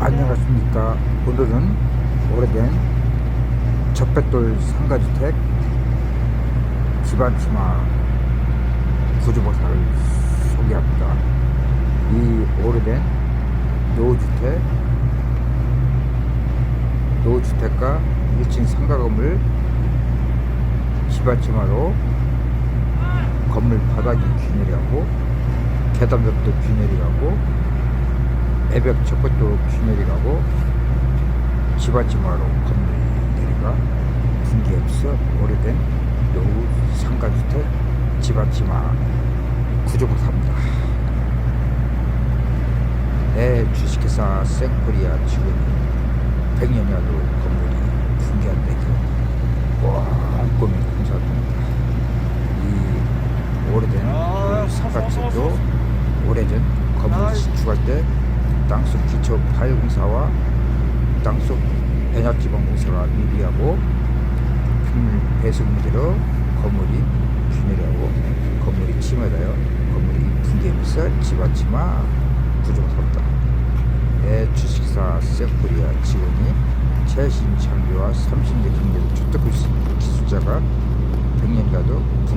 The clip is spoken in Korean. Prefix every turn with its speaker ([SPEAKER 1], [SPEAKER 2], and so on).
[SPEAKER 1] 안녕하십니까. 오늘은 오래된 적백돌 상가주택 집안치마 구조보살을 소개합니다. 이 오래된 노후주택, 노후주택과 1층 상가 건물 집안치마로 건물 바닥이 균열이 하고 계단벽도 균열이 하고 애벽 적것도 균열이라고 집안치마로 건물 내리가 분기 없어 오래된 노후 상가주택 집안치마 구조부사입니다. 내 주식회사 생코리아 직원이 100년이라도 건물이 붕괴한데도 꼼꼼히 공사합니다. 이 오래된 그 상가집도 오래전 건물 신축할 때 땅속 기초 파일 공사와 땅속 배합지방 공사가 미비하고 빗물 배수 문제로 건물이 균열하고 건물이 침해되어 건물이 붕괴하면서 집안치마 구조가 섰다. 내 주식사 세코리아 직원이 최신 장비와 30년 경력을 주택 기술자가 100년이라도